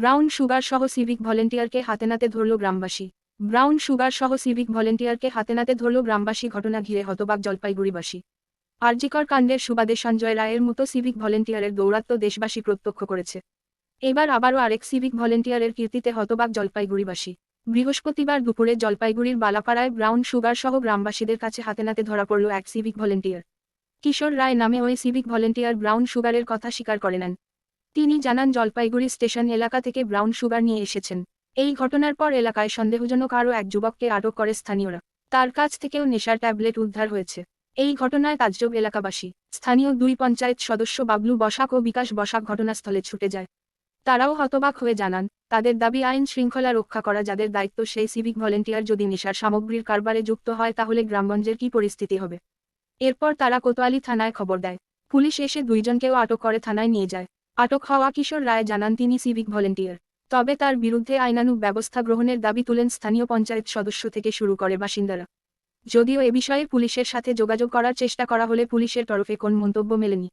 Brown sugar সহ civic ভলেন্টিয়ারকে হাতে নাতে ধরল গ্রামবাসী। ব্রাউন সুগার সহ সিভিক ভলেন্টিয়ারকে হাতে নাতে ধরল গ্রামবাসী ঘটনা ঘিরে হতবাক জলপাইগুড়িবাসী। আরজিকর কাণ্ডের সুবাদে সঞ্জয় রায়ের মতো সিভিক ভলেন্টিয়ারের দৌরাত্ম্য দেশবাসী প্রত্যক্ষ করেছে। এবার আবারও আরেক সিভিক ভলেন্টিয়ারের কীর্তিতে হতবাক জলপাইগুড়িবাসী। বৃহস্পতিবার দুপুরে জলপাইগুড়ির বালাপাড়ায় ব্রাউন সুগার সহ গ্রামবাসীদের কাছে হাতে নাতে ধরা পড়ল এক সিভিক ভলেন্টিয়ার। কিশোর রায় নামে ওই সিভিক ভলেন্টিয়ার ব্রাউন সুগারের কথা স্বীকার করে নেন। তিনি জানান, জলপাইগুড়ি স্টেশন এলাকা থেকে ব্রাউন সুগার নিয়ে এসেছেন। এই ঘটনার পর এলাকায় সন্দেহজনক আরও এক যুবককে আটক করে স্থানীয়রা। তার কাছ থেকেও নেশার ট্যাবলেট উদ্ধার হয়েছে। এই ঘটনায় তাজ্জব এলাকাবাসী, স্থানীয় দুই পঞ্চায়েত সদস্য বাবলু বসাক ও বিকাশ বসাক ঘটনাস্থলে ছুটে যায়। তারাও হতবাক হয়ে জানান, তাদের দাবি আইন শৃঙ্খলা রক্ষা করা যাদের দায়িত্ব সেই সিভিক ভলেন্টিয়ার যদি নেশার সামগ্রীর কারবারে যুক্ত হয় তাহলে গ্রামগঞ্জের কি পরিস্থিতি হবে? এরপর তারা কোতোয়ালি থানায় খবর দেয়। পুলিশ এসে দুইজনকেও আটক করে থানায় নিয়ে যায়। আটক হওয়া কিশোর রায় জানান তিনি সিভিক ভলেন্টিয়ার। তবে তার বিরুদ্ধে আইনানুগ ব্যবস্থা গ্রহণের দাবি তুলেন স্থানীয় পঞ্চায়েত সদস্য থেকে শুরু করে বাসিন্দারা। যদিও এ বিষয়ে পুলিশের সাথে যোগাযোগ করার চেষ্টা করা হলে পুলিশের তরফে কোন মন্তব্য মেলেনি।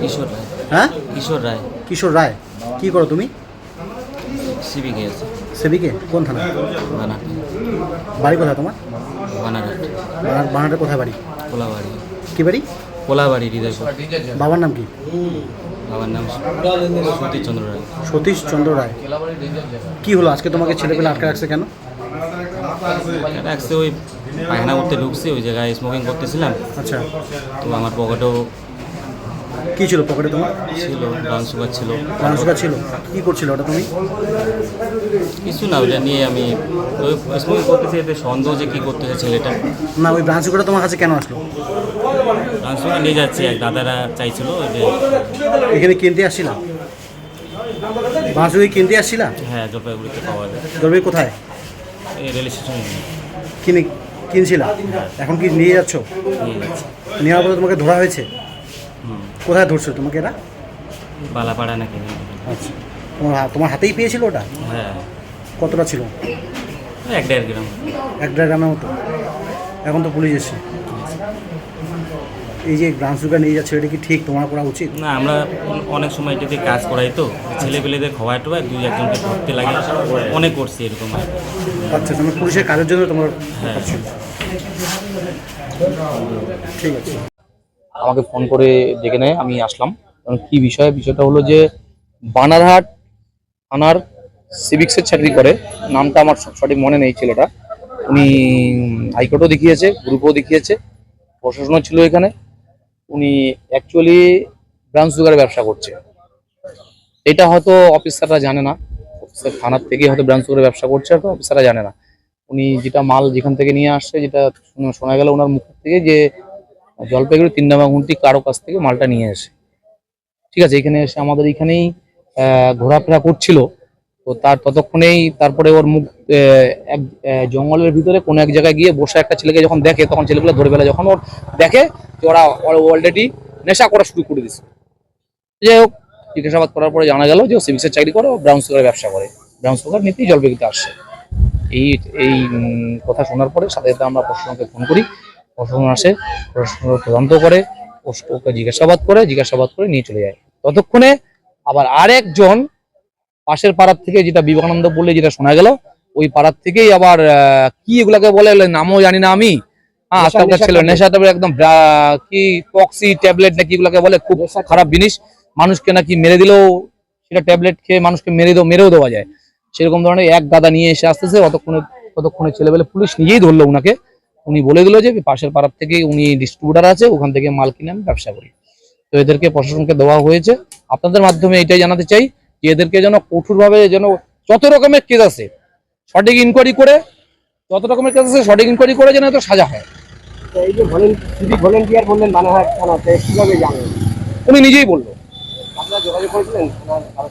কিশোর রায়। হ্যাঁ কিশোর রায়? কি করো তুমি? সিভিকে আছে। সেবিকে কোন থানা? বানাট বাড়ি কোথায় তোমার? বানারহাট বানার বানারটা কোথায় বাড়ি? কোলাবাড়ি কি বাড়ি? কোলাবাড়ি হৃদয়পুর। বাবার নাম কি? বাবার নাম সতীশচন্দ্র রায়। সতীশ চন্দ্র রায়। কি হলো? আজকে তোমাকে ছেলেপেলে আটকে রাখছে কেন? রাখছে ওই পায়খানা করতে ঢুকছি ওই জায়গায় স্মোকিং করতেছিলাম। আচ্ছা। তো আমার পকেটেও কি ছিল পকেটে তোমার? ছিল ব্রাউন সুগার ছিল। ব্রাউন সুগার ছিল। কি করছিল ওটা তুমি? কিছু না ওইটা নিয়ে আমি ওই স্মোকিং করতেছি এতে সন্দেহ যে কী করতেছে ছেলেটা। না ওই ব্রাউন সুগারটা তোমার কাছে কেন আসলো? ব্রাউন সুগার নিয়ে যাচ্ছি এক দাদারা চাইছিল এখানে কিনতে আসছিলা? ব্রাউন সুগার কিনতে আসছিলা? হ্যাঁ জলপাইগুড়িতে পাওয়া যায়। দরবে কোথায়? এই রেল স্টেশনে কিনে কিনছিলা? এখন কি নিয়ে যাচ্ছ? নিয়ে যাচ্ছি। নেওয়ার পরে তোমাকে ধরা হয়েছে? কোথায় ধরছো? তোমাকে এরা? বালাপাড়া নাকি? আচ্ছা। তোমার হা- তোমার হাতেই পেয়েছিল ওটা? হ্যাঁ। কতটা ছিল? এক দেড় গ্রাম। এক দেড় গ্রামের মতো? এখন তো পুলিশ এসছে। এই যে ব্রাউন সুগার নিয়ে যাচ্ছে এটা কি ঠিক তোমার করা উচিত? না আমরা অনেক সময় এটাতে কাজ করাই তো। ছেলেপেলেদের খাওয়াই টোয়াই দুই একজনকে ধরতে লাগে। অনেক করছি এরকম আর কি। আচ্ছা তোমার পুলিশের কাজের জন্য তোমার হ্যাঁ। ছিল। ঠিক আছে। আমাকে ফোন করে ডেকে নেয়, আমি আসলাম। কারণ কি বিষয়, বিষয়টা হলো যে বানারহাট থানার সিভিক্সের চাকরি করে। নামটা আমার সঠিক মনে নেই ছেলেটা। উনি হাইকোর্টও দেখিয়েছে, গ্রুপও দেখিয়েছে, প্রশাসনও ছিল এখানে। উনি অ্যাকচুয়ালি ব্রাউন সুগারের ব্যবসা করছে। এটা হয়তো অফিসাররা জানে না। অফিসার থানার থেকে হয়তো ব্রাউন সুগারের ব্যবসা করছে, হয়তো অফিসাররা জানে না। উনি যেটা মাল যেখান থেকে নিয়ে আসছে, যেটা শোনা গেল ওনার মুখ থেকে যে জলপাইগুড়ি তিন গুনটি কারও কাছ থেকে মালটা নিয়ে এসে ঠিক আছে, এখানে এসে আমাদের এখানেই ঘোরাফেরা করছিল। তো তার ততক্ষণেই তারপরে ওর মুখ এক জঙ্গলের ভিতরে কোনো এক জায়গায় গিয়ে বসে একটা ছেলেকে যখন দেখে, তখন ছেলেগুলো ধরে ফেলে। যখন ওর দেখে ওরা অলরেডি নেশা করা শুরু করে দিচ্ছে যাই হোক, জিজ্ঞাসাবাদ করার পরে জানা গেল যে ও সিভিক্সের চাকরি করে, ও ব্রাউন সুগারের ব্যবসা করে। ব্রাউন সুগার নিতেই জলপাইগুড়িতে আসছে। এই এই কথা শোনার পরে সাথে সাথে আমরা প্রশাসনকে ফোন করি। প্রশাসন আসে প্রশাসন তদন্ত করে ওকে জিজ্ঞাসাবাদ করে জিজ্ঞাসাবাদ করে নিয়ে চলে যায়। ততক্ষণে আবার আরেকজন পাশের পাড়ার থেকে যেটা বিবেকানন্দ বললে যেটা শোনা গেল ওই পাড়ার থেকেই আবার কি এগুলাকে বলে নামও জানি না আমি। হ্যাঁ আজকালকার ছেলে নেশা ট্যাবলেট একদম কি পক্সি ট্যাবলেট নাকি এগুলাকে বলে খুব খারাপ জিনিস। মানুষকে নাকি মেরে দিলেও সেটা ট্যাবলেট খেয়ে মানুষকে মেরে দেও মেরেও দেওয়া যায়। সেরকম ধরনের এক দাদা নিয়ে এসে আসতেছে অতক্ষণে ততক্ষণে ছেলেবেলে পুলিশ নিজেই ধরলো উনাকে উনি বলে দিল যে পাশের পাড়ার থেকে উনি ডিস্ট্রিবিউটার আছে ওখান থেকে মাল কিনে আমি ব্যবসা করি। তো এদেরকে প্রশাসনকে দেওয়া হয়েছে। আপনাদের মাধ্যমে এটাই জানাতে চাই যে এদেরকে যেন কঠোরভাবে যেন যত রকমের কেস আছে সঠিক ইনকোয়ারি করে যত রকমের কেস আছে সঠিক ইনকোয়ারি করে যেন এত সাজা হয়। এই যে ভলেন্টিয়ার বললেন বানাহাট থানাতে কীভাবে জানেন? উনি নিজেই বলল।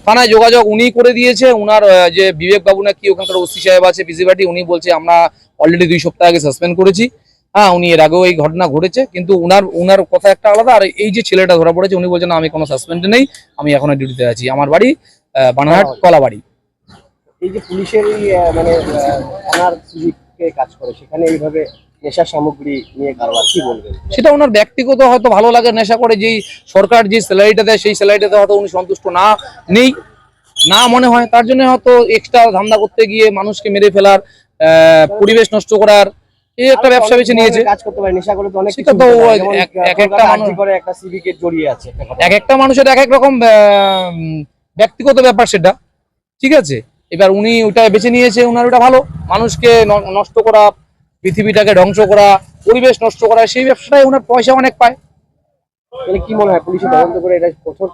থানায় যোগাযোগ উনি করে দিয়েছে উনার যে বিবেক বাবু নাকি ওখানকার ওসি সাহেব আছে পিসি পার্টি উনি বলছে আমরা অলরেডি দুই সপ্তাহ আগে সাসপেন্ড করেছি। হ্যাঁ উনি এর আগেও এই ঘটনা ঘটেছে কিন্তু উনার উনার কথা একটা আলাদা আর এই যে ছেলেটা ধরা পড়েছে উনি বলছেন আমি কোনো সাসপেন্ডে নেই আমি এখনও ডিউটিতে আছি। আমার বাড়ি আহ, বানারহাট কলাবাড়ি। এই যে পুলিশের মানে থানার কাজ করে সেখানে এইভাবে নেশার সামগ্রী নিয়ে কারবার কি বলবেন? সেটা ওনার ব্যক্তিগত হয়তো ভালো লাগে নেশা করে যেই সরকার যে স্যালারিটা দেয় সেই স্যালারিটাতে হয়তো উনি সন্তুষ্ট না নেই না মনে হয়। তার জন্য হয়তো এক্সট্রা ধান্দা করতে গিয়ে মানুষকে মেরে ফেলার পরিবেশ নষ্ট করার এই একটা ব্যবসা বেছে নিয়েছে। কাজ করতে পারে নেশা করে তো অনেক সেটা তো এক- একটা মানুষ- করে একটা সিভিকেট জড়িয়ে আছে এক একটা মানুষের এক এক রকম ব্যক্তিগত ব্যাপার সেটা। ঠিক আছে? এবার উনি ওটা বেছে নিয়েছে ওনার ওটা ভালো। মানুষকে নষ্ট করা পৃথিবীটাকে ধ্বংস করা পরিবেশ নষ্ট করা সেই ব্যবসাটায় ওনার পয়সা অনেক পায়। কি মনে হয় পুলিশে তদন্ত করে এটা কঠোর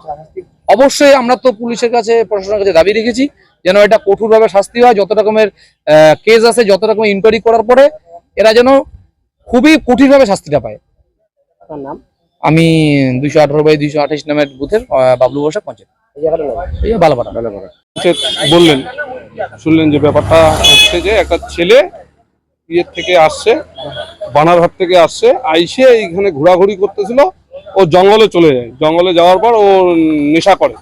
অবশ্যই আমরা তো পুলিশের কাছে প্রশাসনের কাছে দাবি রেখেছি যেন এটা কঠোরভাবে শাস্তি হয় যত রকমের কেস আছে যত রকমের ইনকোয়ারি করার পরে এরা যেন খুবই কঠিনভাবে শাস্তিটা পায়। আপনার নাম? আমি দুইশো আঠারো বাই দুইশো আঠাশ নামের বুথের বাবলু বসা পঞ্চায়েত। বালাপাড়া। বললেন শুনলেন যে ব্যাপারটা হচ্ছে যে একটা ছেলে ইয়ের থেকে আসছে, বানারহাট থেকে আসছে, আইসে এইখানে ঘোরাঘুরি করতেছিল, ও জঙ্গলে চলে যায়। জঙ্গলে যাওয়ার পর ও নেশা করে।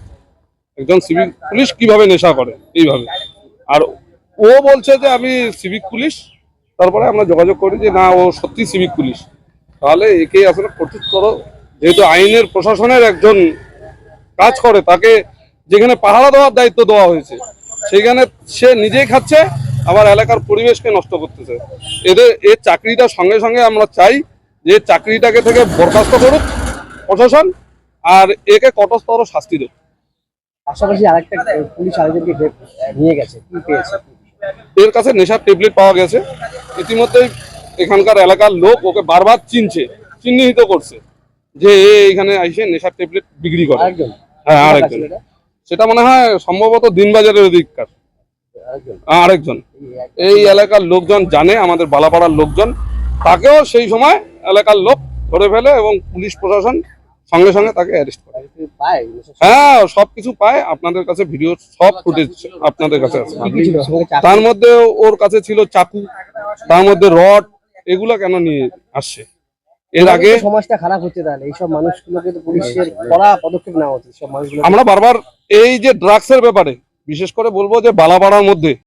একজন সিভিক পুলিশ কীভাবে নেশা করে? এইভাবে। আর ও বলছে যে, আমি সিভিক পুলিশ। তারপরে আমরা যোগাযোগ করি যে, না, ও সত্যি সিভিক পুলিশ। তাহলে একে আসলে কঠোরতর যেহেতু আইনের, প্রশাসনের একজন কাজ করে, তাকে যেখানে পাহারা দেওয়ার দায়িত্ব দেওয়া হয়েছে সেখানে সে নিজেই খাচ্ছে আবার এলাকার পরিবেশকে নষ্ট করতেছে। এদের এর চাকরিটা সঙ্গে সঙ্গে আমরা চাই যে চাকরিটাকে থেকে বরখাস্ত করুক প্রশাসন আর একে কটস্তর শাস্তি দেবে। পাশাপাশি আরেকটা পুলিশ আরেকজনকে নিয়ে গেছে কি পেয়েছে? এর কাছে নেশার ট্যাবলেট পাওয়া গেছে। ইতিমধ্যেই এখানকার এলাকার লোক ওকে বারবার চিনছে চিহ্নিত করছে যে এ এখানে এসে নেশার ট্যাবলেট বিক্রি করে। হ্যাঁ আরেকজন? সেটা মনে হয় সম্ভবত দিনবাজারের ওদিককার আরেকজন। এই এলাকার লোকজন জানে আমাদের বালাপাড়ার লোকজন। তাকেও সেই সময় এলাকার লোক ধরে ফেলে এবং পুলিশ প্রশাসন সঙ্গে সঙ্গে তাকে অ্যারেস্ট করে। হ্যাঁ সবকিছু পায়। আপনাদের কাছে ভিডিও সব ফুটেজ আপনাদের কাছে আছে। তার মধ্যে ওর কাছে ছিল চাকু তার মধ্যে রড এগুলো কেন নিয়ে আসছে? এর আগে সমাজটা খারাপ হচ্ছে তাহলে। এইসব মানুষগুলোকে তো পুলিশের কড়া পদক্ষেপ নেওয়া উচিত। সব মানুষগুলো আমরা বারবার এই যে ড্রাগসের ব্যাপারে বিশেষ করে বলব যে বালাপাড়ার মধ্যে